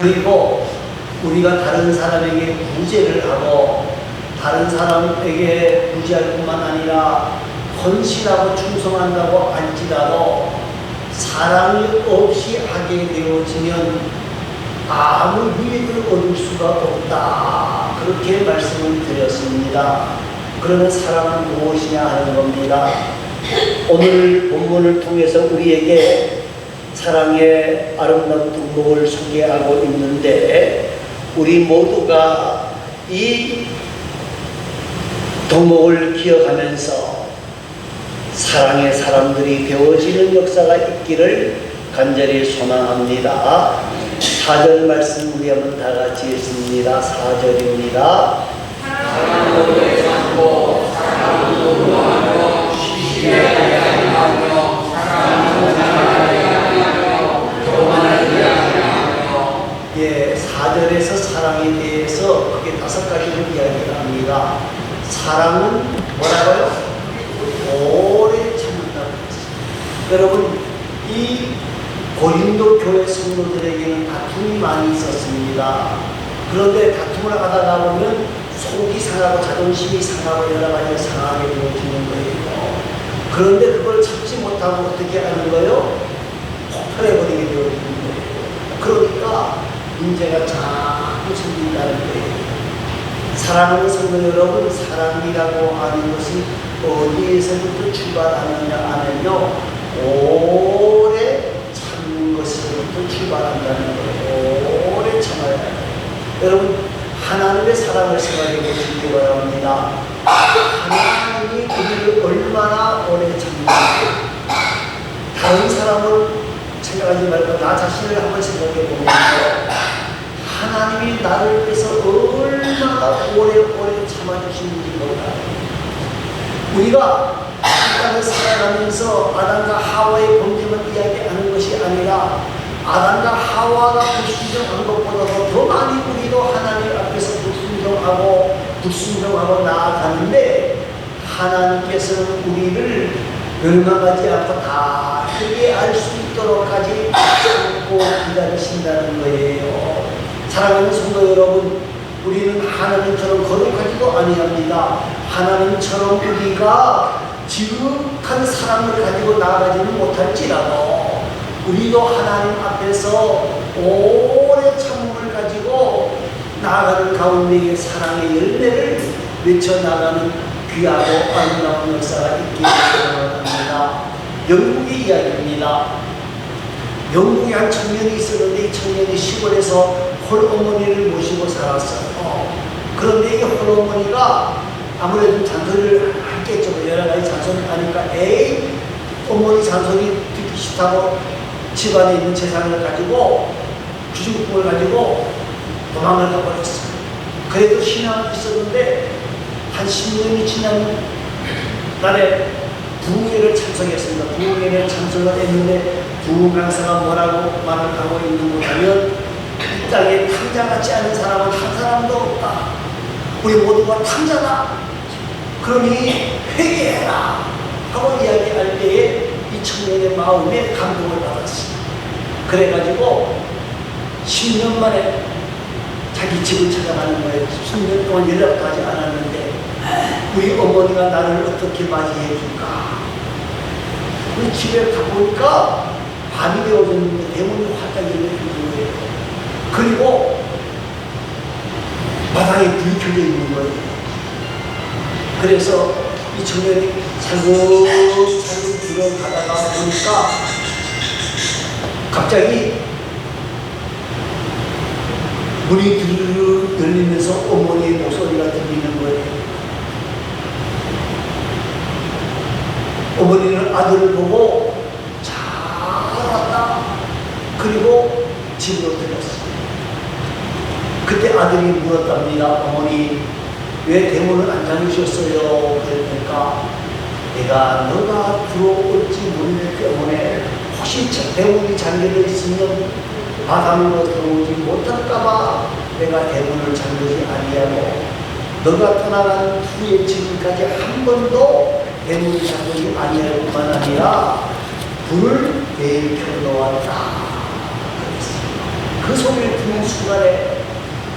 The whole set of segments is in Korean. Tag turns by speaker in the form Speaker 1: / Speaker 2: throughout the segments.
Speaker 1: 그리고 우리가 다른 사람에게 구제를 하고 다른 사람에게 구제할 뿐만 아니라 헌신하고 충성한다고 할지라도 사랑이 없이 하게 되어지면 아무 유익을 얻을 수가 없다. 그렇게 말씀을 드렸습니다. 그러면 사랑은 무엇이냐 하는 겁니다. 오늘 본문을 통해서 우리에게 사랑의 아름다운 덕목을 소개하고 있는데 우리 모두가 이 덕목을 기억하면서 사랑의 사람들이 되어지는 역사가 있기를 간절히 소망합니다. 4절 말씀 우리 한번 다 같이 읽습니다. 4절입니다. 예, 4절에서 사랑에 대해서 크게 다섯 가지를 이야기를 합니다. 사랑은 뭐라고요? 오래 참는다고 했어요. 여러분, 이 고린도 교회 성도들에게는 다툼이 많이 있었습니다. 그런데 다툼을 하다가 보면 속이 상하고 자존심이 상하고 여러 가지 상하게 되어지는 거예요. 그런데 그걸 참지 못하고 어떻게 하는 거예요? 폭발해버리게 되어지는 거예요. 그러니까 문제가 자꾸 생긴다는 거예요. 사랑하는 성도 여러분, 사랑이라고 하는 것이 어디에서부터 출발하느냐 하면요, 오래 참는 것에서부터 출발한다는 거예요. 오래 참아야 해요. 여러분, 하나님의 사랑을 생각해 보시기 바랍니다. 하나님이 우리를 얼마나 오래 참는지, 다른 사람을 생각하지 말고 나 자신을 한번 생각해 보면 하나님이 나를 위해서 얼마나 오래오래 참아주시는지 몰라요. 우리가 이 땅을 살아가면서 아담과 하와의 범죄만 이야기하는 것이 아니라 아담과 하와가 불순종한 것보다도 더 많이 우리도 하나님 앞에서 불순종하고 불순종하고 나아가는데 하나님께서는 우리를 멸망하지 않고 다 회개할 수 있도록까지 참고 기다리신다는 거예요. 사랑하는 성도 여러분, 우리는 하나님처럼 거룩하지도 아니합니다. 하나님처럼 우리가 지극한 사랑을 가지고 나아가지는 못할지라도 우리도 하나님 앞에서 오래 참음을 가지고 나아가는 가운데에 사랑의 열매를 맺혀나가는 귀하고 아름다운 역사가 있기를 바랍니다. 영국의 이야기입니다. 영국에 한 청년이 있었는데 이 청년이 시골에서 홀어머니를 모시고 살았어요. 그런데 이 홀어머니가 아무래도 잔소리를 했겠죠. 여러 가지 잔소리를 하니까 에이 어머니 잔소리 듣기 싫다고 집안에 있는 재산을 가지고 주식품을 가지고 도망을 가버렸어요. 그래도 신앙은 있었는데 한 10년이 지난 날에 부흥회를 참석했습니다. 부흥회를 참석을 했는데 부흥 강사가 뭐라고 말을 하고 있는 거냐면 이 땅에 탕자 같지 않은 사람은 한 사람도 없다. 우리 모두가 탕자다. 그러니 회개해라 하고 이야기할 때에 이 청년의 마음에 감동을 받았습니다. 그래가지고 10년 만에 자기 집을 찾아가는 거예요. 10년 동안 연락도 하지 않았는데 우리 어머니가 나를 어떻게 맞이해 줄까? 우리 집에 가보니까 밤이 되어졌는데 대문이 활짝 열려있는 거예요. 그리고 바닥에 불이 켜져 있는 거예요. 그래서 이 청년이 살금살금 들어가다가 보니까 갑자기 문이 드르르 열리면서 어머니의 목소리가 들리는 거예요. 어머니는 아들을 보고 잘 왔다. 그리고 집으로 들었어요. 그때 아들이 물었답니다. 어머니, 왜 대문을 안 잠그셨어요? 그러니까 내가 너가 들어올지 모르기 때문에 혹시 저 대문이 잠겨져 있으면 바닥으로 들어오지 못할까봐 내가 대문을 잠그지 아니하고 너가 떠나간 후에 지금까지 한 번도 대문을 잠그지 아니할 뿐만 아니라 불을 매일 켜놓았다. 그랬어요. 그 소리를 듣는 순간에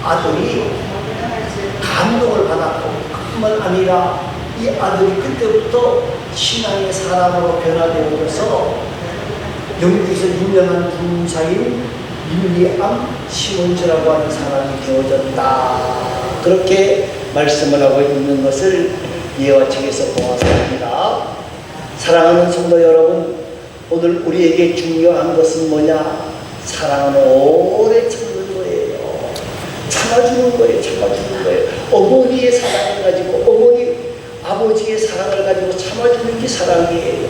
Speaker 1: 아들이 감동을 받았고 그뿐만 아니라 이 아들이 그때부터 신앙의 사람으로 변화되어서 영국에서 유명한 군사인 윌리암 시몬즈라고 하는 사람이 되어졌다. 그렇게 말씀을 하고 있는 것을 예와 책에서 보았습니다. 사랑하는 성도 여러분, 오늘 우리에게 중요한 것은 뭐냐? 사랑은 오래. 참아주는 거예요. 참아주는 거예요. 어머니의 사랑을 가지고 어머니 아버지의 사랑을 가지고 참아주는 게 사랑이에요.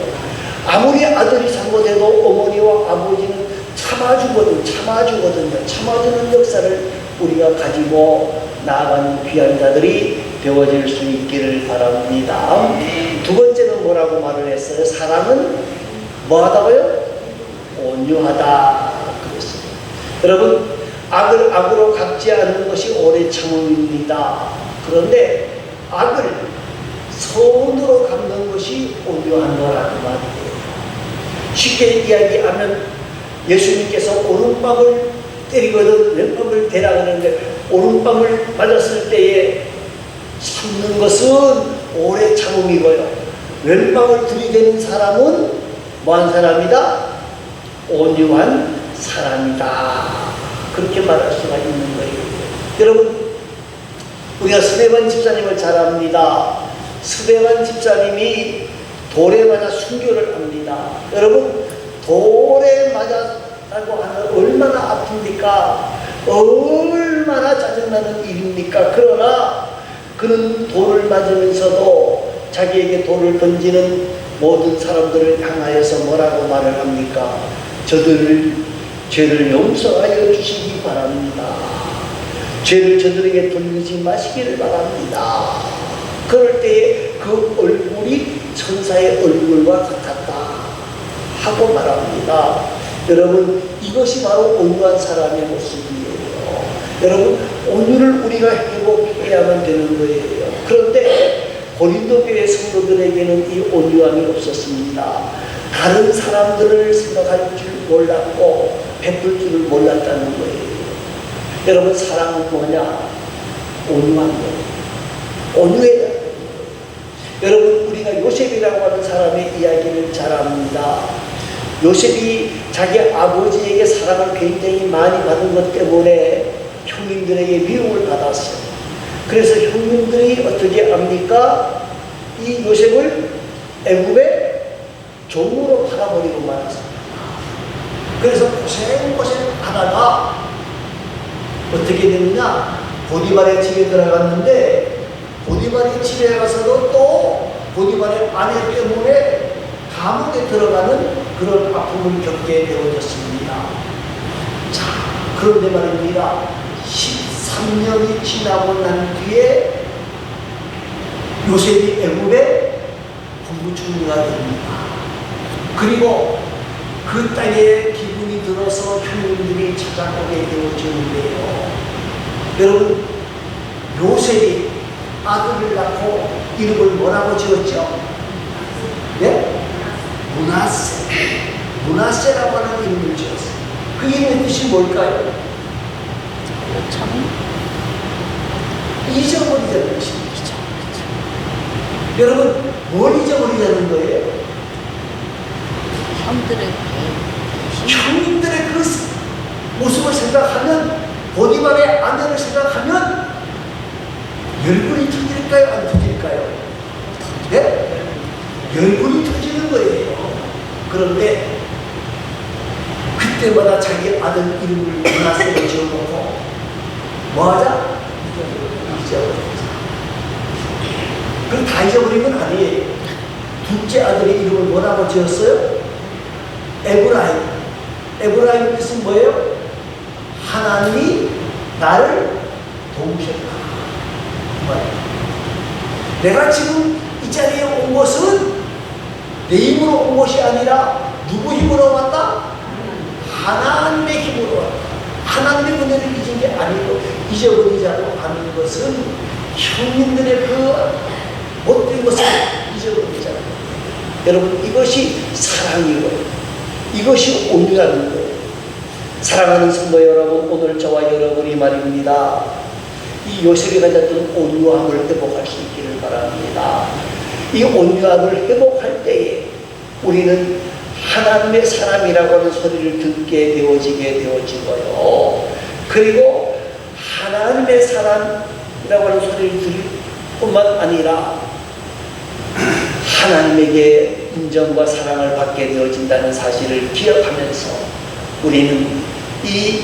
Speaker 1: 아무리 아들이 잘못해도 어머니와 아버지는 참아주거든, 참아주거든요. 참아주는 역사를 우리가 가지고 나아가는 귀한 자들이 되어질 수 있기를 바랍니다. 두 번째는 뭐라고 말을 했어요? 사랑은 뭐 하다고요? 온유하다. 그랬어요. 여러분, 악을 악으로 갚지 않는 것이 오래 참음입니다. 그런데 악을 선으로 갚는 것이 온유한 거라는 말이에요. 쉽게 이야기하면 예수님께서 오른밤을 때리거든 왼밤을 대라 그러는데 오른밤을 맞았을 때에 참는 것은 오래 참음이고요. 왼밤을 들이대는 사람은 뭐한 사람이다? 온유한 사람이다. 그렇게 말할 수가 있는 거예요. 여러분, 우리가 스데반 집사님을 잘 압니다. 스데반 집사님이 돌에 맞아 순교를 합니다. 여러분, 돌에 맞았다고 하면 얼마나 아픕니까? 얼마나 짜증나는 일입니까? 그러나 그는 돌을 맞으면서도 자기에게 돌을 던지는 모든 사람들을 향하여서 뭐라고 말을 합니까? 저들을 죄를 용서하여 주시기 바랍니다. 죄를 저들에게 돌리지 마시기를 바랍니다. 그럴 때에 그 얼굴이 천사의 얼굴과 같았다 하고 말합니다. 여러분 이것이 바로 온유한 사람의 모습이에요. 여러분 온유를 우리가 회복해야만 되는 거예요. 그런데 고린도 교회 성도들에게는 이 온유함이 없었습니다. 다른 사람들을 생각할 줄 몰랐고 베풀 줄을 몰랐다는 거예요. 여러분 사랑은 뭐냐? 온유한. 온유해야 돼요. 여러분 우리가 요셉이라고 하는 사람의 이야기를 잘 압니다. 요셉이 자기 아버지에게 사랑을 굉장히 많이 받은 것 때문에 형님들에게 미움을 받았어요. 그래서 형님들이 어떻게 합니까? 이 요셉을 애굽의 종으로 팔아버리고 말았습니다. 그래서 고생고생 하다가 어떻게 됐느냐? 보디발의 집에 들어갔는데 보디발의 집에 가서도 또 보디발의 아내 때문에 감옥에 들어가는 그런 아픔을 겪게 되어졌습니다. 자, 그런데 말입니다. 13년이 지나고 난 뒤에 요셉이 애굽의 국무총리가 됩니다. 그리고 그 땅에 기분이 들어서 형님들이 찾아오게 되어지는데요. 여러분, 요셉이 아들을 낳고 이름을 뭐라고 지었죠? 네? 문하세. 문하세라고 하는 이름을 지었어요. 그 이름의 뜻이 뭘까요? 잊어버리자는 것입니다. 여러분, 뭘 잊어버리자는 거예요?
Speaker 2: 형들에게
Speaker 1: 형님들의 그 모습을 생각하면 보디발의 아내를 생각하면 열불이 터질까요? 안 터질까요? 네? 열불이 터지는 거예요. 그런데 그때마다 자기 아들 이름을 문하세로 지어놓고 뭐하자? 잊어버리자. 그럼 다 잊어버린 건 아니에요. 둘째 아들의 이름을 뭐라고 지었어요? 에브라임. 에브라임 뜻은 뭐예요? 하나님이 나를 도우셨다. 그. 내가 지금 이 자리에 온 것은 내 힘으로 온 것이 아니라 누구 힘으로 왔다? 하나님의 힘으로 왔다. 하나님의 은혜를 잊은 게 아니고 잊어버리자고 하는 것은 형님들의 그 못된 것을 잊어버리자는 거예요. 여러분 이것이 사랑이고 이것이 온유라는 거예요. 사랑하는 성도 여러분, 오늘 저와 여러분이 말입니다. 이 요셉이 가졌던 온유함을 회복할 수 있기를 바랍니다. 이 온유함을 회복할 때에 우리는 하나님의 사람이라고 하는 소리를 듣게 되어지게 되어지고요. 그리고 하나님의 사람이라고 하는 소리를 들을 뿐만 아니라 하나님에게 인정과 사랑을 받게 되어진다는 사실을 기억하면서 우리는 이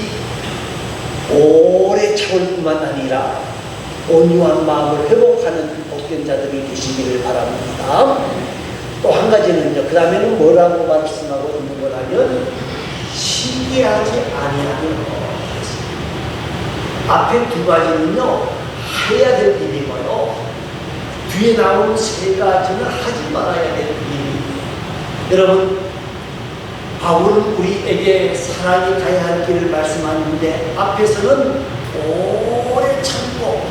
Speaker 1: 오래 참을 뿐만 아니라 온유한 마음을 회복하는 복된 자들이 되시기를 바랍니다. 또 한 가지는요. 그 다음에는 뭐라고 말씀하고 있는 거라면 신기하지 아니하는 것. 앞에 두 가지는요. 해야 될 일이고요. 뒤에 나오는 세 가지는 하지 말아야 될 일입니다. 여러분, 바울은 우리에게 사랑이 가야 할 길을 말씀하는데 앞에서는 오래 참고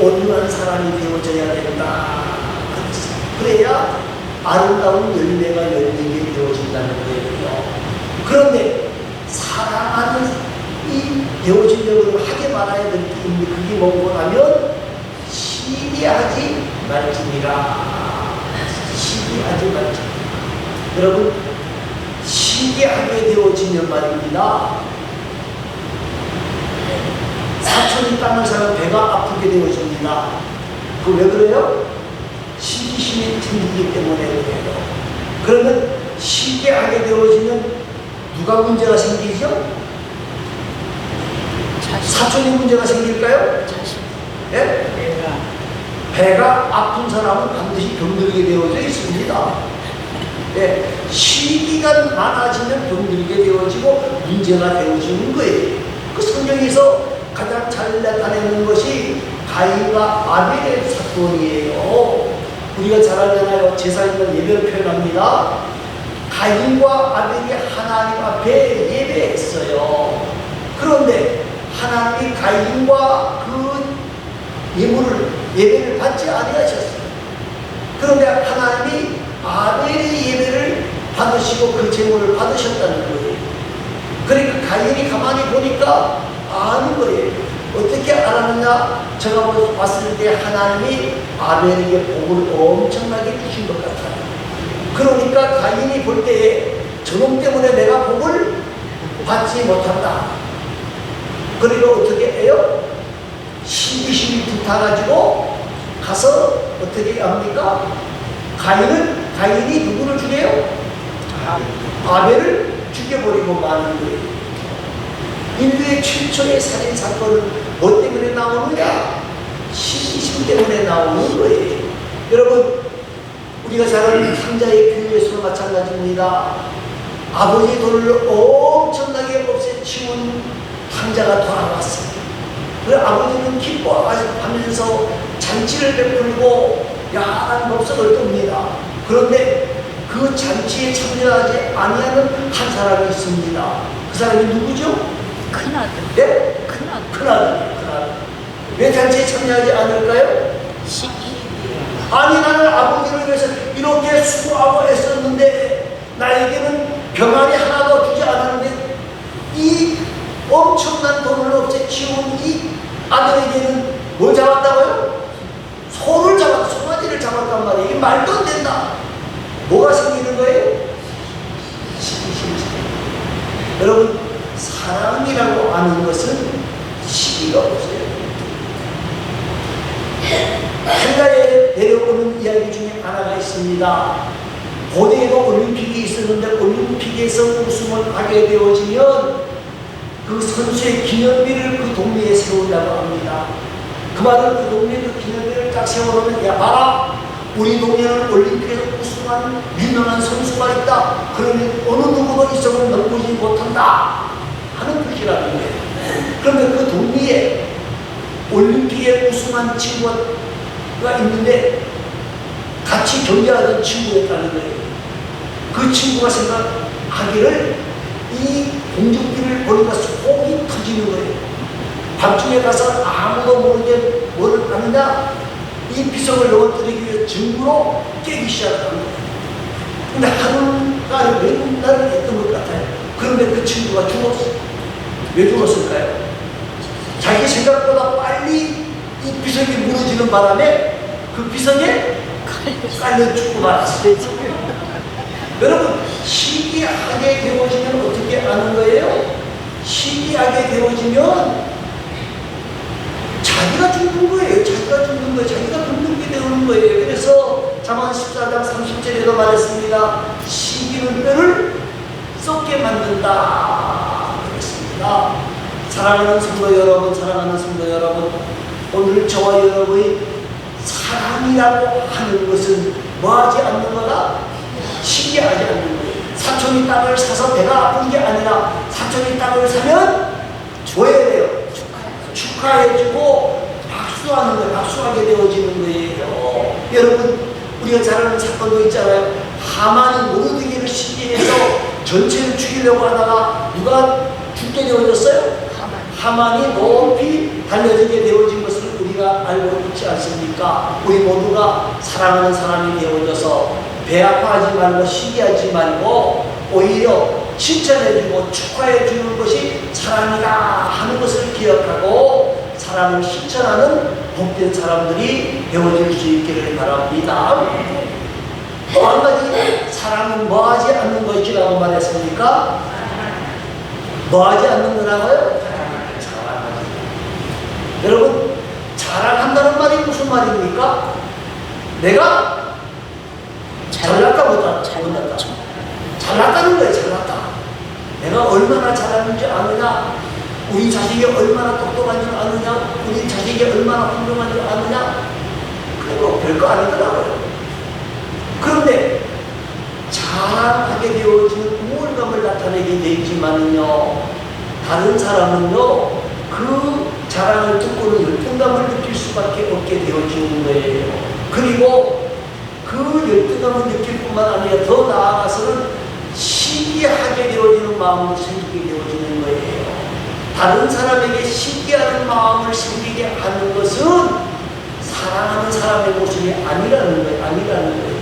Speaker 1: 온유한 사람이 되어져야 된다. 그래야 아름다운 열매가 열리게 되어진다는 거예요. 그런데 사랑하는 이 되어지려고 하지 말아야 될게 있는데 그게 뭐냐면 시기하지 말지니라. 시기하지 말지니라. 여러분 시기하게 되어지면 말입니다. 사촌이 땅을 사는 배가 아프게 되어집니다. 그 왜 그래요? 시기심이 생기기 때문에 그래요. 그러면 시기하게 되어지면 누가 문제가 생기죠? 사촌이 문제가 생길까요? 예? 배가 아픈 사람은 반드시 병들게 되어져 있습니다. 예, 시기가 많아지면 병들게 되어지고 문제가 되어지는 거예요. 그 성경에서 가장 잘 나타내는 것이 가인과 아벨의 사건이에요. 우리가 잘 알잖아요. 제사님은 예배를 표현합니다. 가인과 아벨이 하나님 앞에 예배했어요. 그런데 하나님이 가인과 그 예물을 예배를 받지 아니하셨어요. 그런데 하나님이 아벨의 예배를 받으시고 그 제물을 받으셨다는 거예요. 그러니까 가인이 가만히 보니까 아는 거예요. 어떻게 알았느냐? 제가 봤을 때 하나님이 아벨에게 복을 엄청나게 주신 것 같아요. 그러니까 가인이 볼 때에 저놈 때문에 내가 복을 받지 못한다. 그리고 어떻게 해요? 시기심이 붙어가지고 가서 어떻게 합니까? 가인은 가인이 누구를 죽여요? 아벨을 죽여버리고 마는 거예요. 인류의 최초의 살인 사건은 뭐 때문에 나오느냐? 시기심 때문에 나오는 거예요. 여러분, 우리가 잘 아는 탕자의 교회에서도 마찬가지입니다. 아버지 돈을 엄청나게 없애치운 탕자가 돌아왔어요. 그 아버지는 기뻐하면서 잔치를 베풀고 야한 법석을 뜹니다. 그런데 그 잔치에 참여하지 아니하는 한 사람이 있습니다. 그 사람이 누구죠?
Speaker 2: 큰아들
Speaker 1: 네?
Speaker 2: 큰아들
Speaker 1: 큰아들, 큰아들. 왜 잔치에 참여하지 않을까요?
Speaker 2: 시기
Speaker 1: 아니 나는 아버지를 위해서 이렇게 수고하고 애썼는데 나에게는 병아리 하나도 주지 않았는데 이 엄청난 돈을 없애치운 이 아들에게는 뭘 잡았다고요? 소를 잡았, 송 아지를 잡았단 말이에요. 이게 말도 안 된다. 뭐가 생기는 거예요? 시기심이 여러분 사랑이라고 하는 것은 시기가 없어요. 한가에 내려오는 이야기 중에 하나가 있습니다. 고대에도 올림픽이 있었는데 올림픽에서 우승을 하게 되어지면 그 선수의 기념비를 그 동네에 세운다고 합니다. 그 말은 그 동네에 그 기념비를 딱 세워놓으면 야 봐라 우리 동네는 올림픽에서 우승한 유명한 선수가 있다. 그러면 어느 누구도 있어을 넘보지 못한다 하는 뜻이라는 거예요. 그런데 그 동네에 올림픽에 우승한 친구가 있는데 같이 경기하던 친구였다는 거예요. 그 친구가 생각하기를 이 공중비를 보니까 속이 터지는 거예요. 밤중에 가서 아무도 모르게 뭐를 하느냐? 이 비석을 넘어뜨리기 위해 증거로 깨기 시작한 거예요. 근데 하루가 날을 했던 것 같아요. 그런데 그 친구가 죽었어요. 왜 죽었을까요? 자기 생각보다 빨리 이 비석이 무너지는 바람에 그 비석에 깔려 죽고 말았어요. 여러분 시기하게 되어지면 어떻게 하는 거예요? 시기하게 되어지면 자기가 죽는 거예요. 자기가 죽는 거예요. 자기가 죽는 게 되는 거예요. 그래서 잠언 14장 30절에도 말했습니다. 시기는 뼈를 썩게 만든다. 그랬습니다. 사랑하는 성도 여러분, 사랑하는 성도 여러분, 오늘 저와 여러분의 사랑이라고 하는 것은 뭐하지 않는 거다? 시기하지 않는 거예요. 사촌이 땅을 사서 배가 아픈 게 아니라 사촌이 땅을 사면 줘야 돼요. 축하해주고 거예요. 박수하게 되어지는 거예요. 여러분, 우리가 잘 아는 사건도 있잖아요. 하만이 모르드게를 시기해서 전체를 죽이려고 하다가 누가 죽게 되어졌어요? 하만이 높이 달려지게 되어진 것을 우리가 알고 있지 않습니까? 우리 모두가 사랑하는 사람이 되어져서 배 아파하지 말고 시기하지 말고 오히려 칭찬해주고 축하해주는 것이 사랑이다 하는 것을 기억하고 사랑을 실천하는 복된 사람들이 되어질 수 있기를 바랍니다. 또 한 가지 사랑은 뭐하지 않는 것이라고 말했습니까? 뭐하지 않는 거라고요? 여러분 자랑한다는 말이 무슨 말입니까? 내가 잘났다 못났다 못났다 잘났다는 거예요 잘났다 내가 얼마나 잘하는지 아느냐 우리 자식이 얼마나 똑똑한 줄 아느냐? 우리 자식이 얼마나 훌륭한 줄 아느냐? 그거 별거 아니더라고요. 그런데 자랑하게 되어지는 우월감을 나타내게 되지만은요 다른 사람은요 그 자랑을 듣고는 열등감을 느낄 수밖에 없게 되어지는 거예요. 그리고 그 열등감을 느낄 뿐만 아니라 더 나아가서는 시기하게 되어지는 마음을 생기게 거예요 다른 사람에게 시기하는 마음을 생기게 하는 것은 사랑하는 사람의 모습이 아니라는 거예요 아니라는 거예요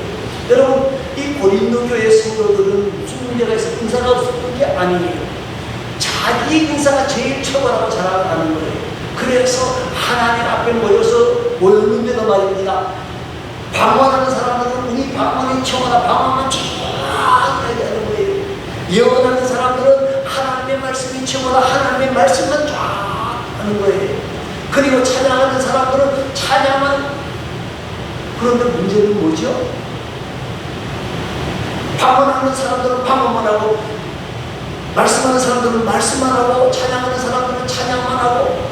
Speaker 1: 여러분 이 고린도 교회 성도들은 무슨 문제가 있어 은사가 없었던 게 아니에요. 자기 은사가 제일 최고라고 자랑하는 거예요. 그래서 하나님 앞에 모여서 모였는데도 말입니다. 방언하는 사람들은 우리 방언이 최고다. 방언만 쫙 얘기하는 거예요. 예언하는 사람들은 최고다. 하나님의 말씀만 쫙 하는 거예요. 그리고 찬양하는 사람들은 찬양만 그런데 문제는 뭐죠? 방언하는 사람들은 방언만 하고 말씀하는 사람들은 말씀만 하고 찬양하는 사람들은 찬양만 하고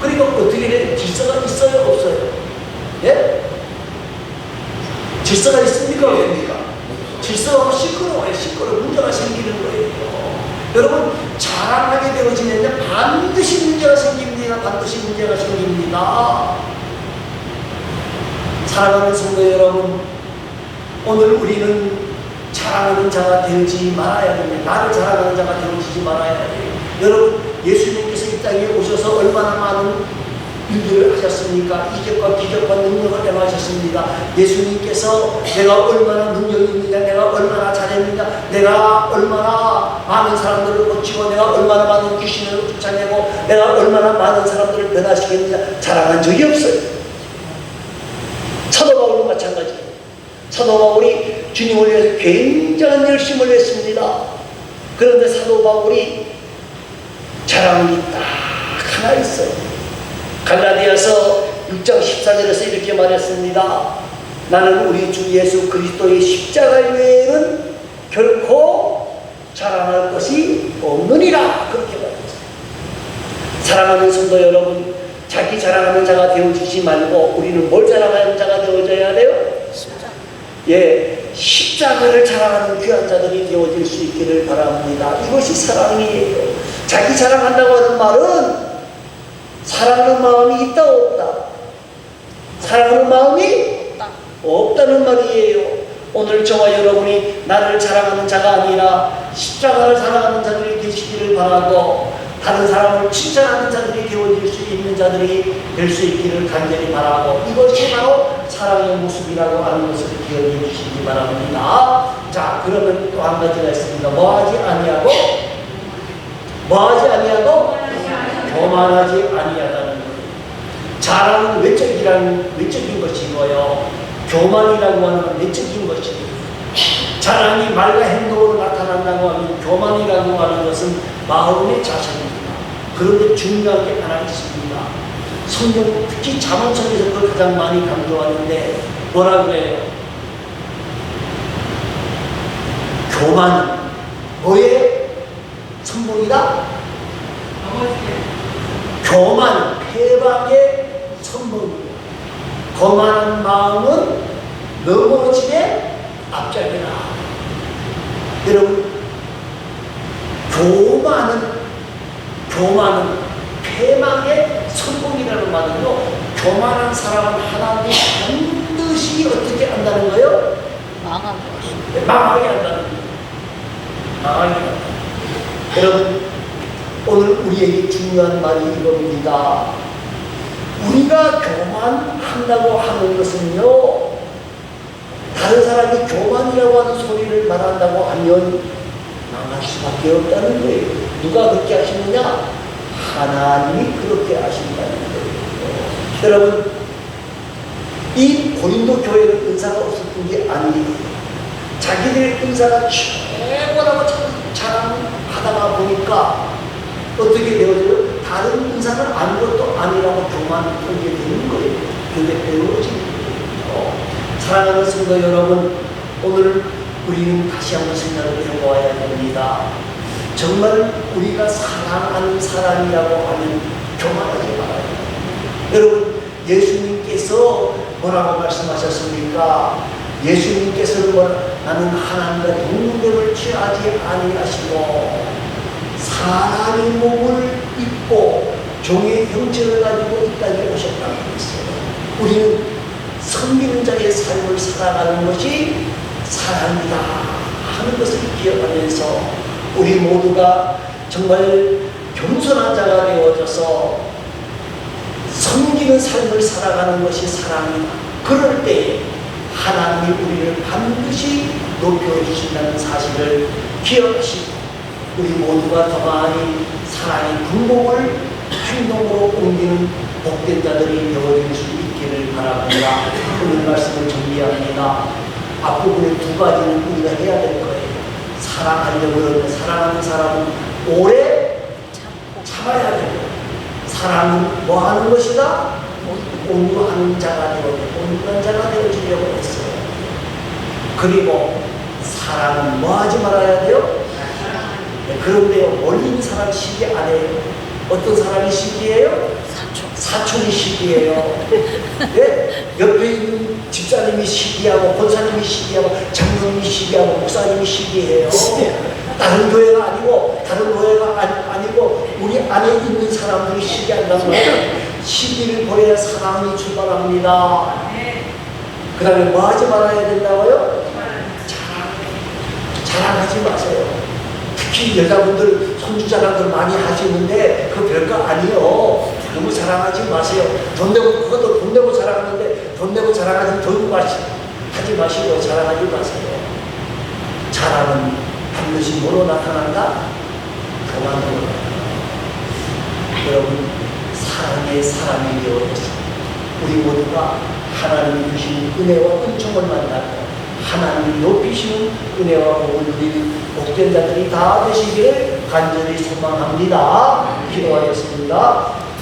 Speaker 1: 그리고 어떻게 돼? 질서가 있어요 없어요? 예? 질서가 있습니까 없습니까? 질서가 없고 시끄러워요 시끄러워 문제가 생기는 거예요 여러분 자랑하게 되어지면 반드시 문제가 생깁니다 반드시 문제가 생깁니다 사랑하는 성도 여러분 오늘 우리는 자랑하는 자가 되지 말아야 됩니다. 나를 자랑하는 자가 되지 말아야 돼요. 여러분, 예수님께서 이 땅에 오셔서 얼마나 많은 일들을 하셨습니까? 이적과 기적과 능력을 행하셨습니다. 예수님께서 내가 얼마나 능력이 있느냐, 내가 얼마나 잘했느냐, 내가 얼마나 많은 사람들을 고치고, 내가 얼마나 많은 귀신을 쫓아내고, 내가 얼마나 많은 사람들을 변화시켰느냐, 자랑한 적이 없어요. 사도 바울도 마찬가지. 사도 바울이 주님을 위해서 굉장한 열심을 했습니다. 그런데 사도 바울이 자랑이 딱 하나 있어요. 갈라디아서 6장 14절에서 이렇게 말했습니다. 나는 우리 주 예수 그리스도의 십자가 외에는 결코 자랑할 것이 없느니라. 그렇게 말했어요. 사랑하는 성도 여러분, 자기 자랑하는 자가 되어주지 말고 우리는 뭘 자랑하는 자가 되어져야 돼요? 예, 십자가를 자랑하는 귀한 자들이 되어질 수 있기를 바랍니다. 이것이 사랑이에요. 자기 자랑한다고 하는 말은 사랑하는 마음이 있다 없다. 사랑하는 마음이 없다는 말이에요. 오늘 저와 여러분이 나를 자랑하는 자가 아니라 십자가를 자랑하는 자들이 되시기를 바라고 다른 사람을 칭찬하는 자들이 되어질 수 있는 자들이 될 수 있기를 간절히 바라고 이것이 바로 사랑의 모습이라고 하는 것을 기억해 주시기 바랍니다. 자, 그러면 또 한 가지가 있습니다. 뭐 하지 아니하고 뭐하지 아니하고 교만하지 아니하다는 거예요. 자랑은 외적이라는 외적인 것이고요. 교만이라고 하는 건 내적인 것이에요. 자랑이 말과 행동으로 나타난다고 하면 교만이라고 하는 것은 마음의 자세입니다. 그런데 중요한 게 하나 있습니다. 성경 특히 자문성에서 그걸 가장 많이 강조하는데 뭐라 그래요? 교만은 뭐의 선봉이다? 교만은 패방의 선봉이다. 거만한 마음은 넘어짐의 앞장이라. 여러분, 교만은, 교만은 패망의 선봉이라는 말은요, 교만한 사람은 하나님이 반드시 어떻게 한다는 거예요?
Speaker 2: 망한 것이.
Speaker 1: 망하게 한다는 거예요. 망하게 한다. 여러분, 오늘 우리에게 중요한 말이 이겁니다. 우리가 교만한다고 하는 것은요, 다른 사람이 교만이라고 하는 소리를 말한다고 하면 망할 수밖에 없다는 거예요. 누가 그렇게 하시느냐? 하나님이 그렇게 하신다는 거예요. 여러분, 이 고린도 교회는 은사가 없었던 게 아니에요. 자기들의 은사가 최고라고 자- 자랑하다가 보니까 어떻게 되어져요? 다른 은사는 아무것도 아니라고 교만하게 되는 거예요. 그게 배워지는 거예요. 사랑하는 성도 여러분, 오늘 우리는 다시 한번 생각을 해보아야 됩니다. 정말 우리가 사랑하는 사람이라고 하면 교만하지 말아야 돼요. 여러분, 예수님께서 뭐라고 말씀하셨습니까? 예수님께서는 뭐, 나는 하나님과 동등을 취하지 아니하시고 사람의 몸을 입고 종의 형체를 가지고 이 땅에 오셨다고 했어요. 우리는 섬기는 자의 삶을 살아가는 것이 사랑이다 하는 것을 기억하면서 우리 모두가 정말 겸손한 자가 되어져서 섬기는 삶을 살아가는 것이 사랑이다. 그럴 때 하나님이 우리를 반드시 높여주신다는 사실을 기억하시고 우리 모두가 더 많이 사랑의 군복을 행동으로 옮기는 복된 자들이 되어질 수 있기를 바랍니다. 오늘 말씀을 정리합니다. 앞부분에 두 가지는 우리가 해야 될 거예요. 사랑하려고 그러면 사랑하는 사람은 오래 참아야 돼요. 사랑은 뭐 하는 것이다? 온유하는 자가 되어 온유한 자가 되어주려고 했어요. 그리고 사랑은 뭐 하지 말아야 돼요? 네, 그런데요, 멀린 사람 시기 안 해요. 어떤 사람이 시기예요?
Speaker 2: 사촌.
Speaker 1: 사촌이 시기예요. 예? 옆에 있는 집사님이 시기하고 권사님이 시기하고 장로님이 시기하고 목사님이 시기해요. 다른 교회가 아니고 다른 교회가 아니, 아니 고 우리 안에 있는 사람들이 시기한다는 거예요. 시기를 보내야 사랑이 출발합니다. 그 다음에 뭐 하지 말아야 된다고요? 자랑, 자랑하지 마세요. 특히 여자분들 손주 자랑들 많이 하시는데 그 별거 아니요. 너무 자랑하지 마세요. 돈 내고 그것도 돈 내고 자랑하는데 돈 내고 자랑하지 돈 마시 하지 마시고 자랑하지 마세요. 자랑은 반드시 뭐로 나타난다? 나타난다. 여러분 사랑의 사람이 되어서 우리 모두가 하나님이 주신 은혜와 은총을 만나고 하나님이 높이시는 은혜와 복을 누리는 복된 자들이 다 되시기를 간절히 소망합니다. 기도하겠습니다.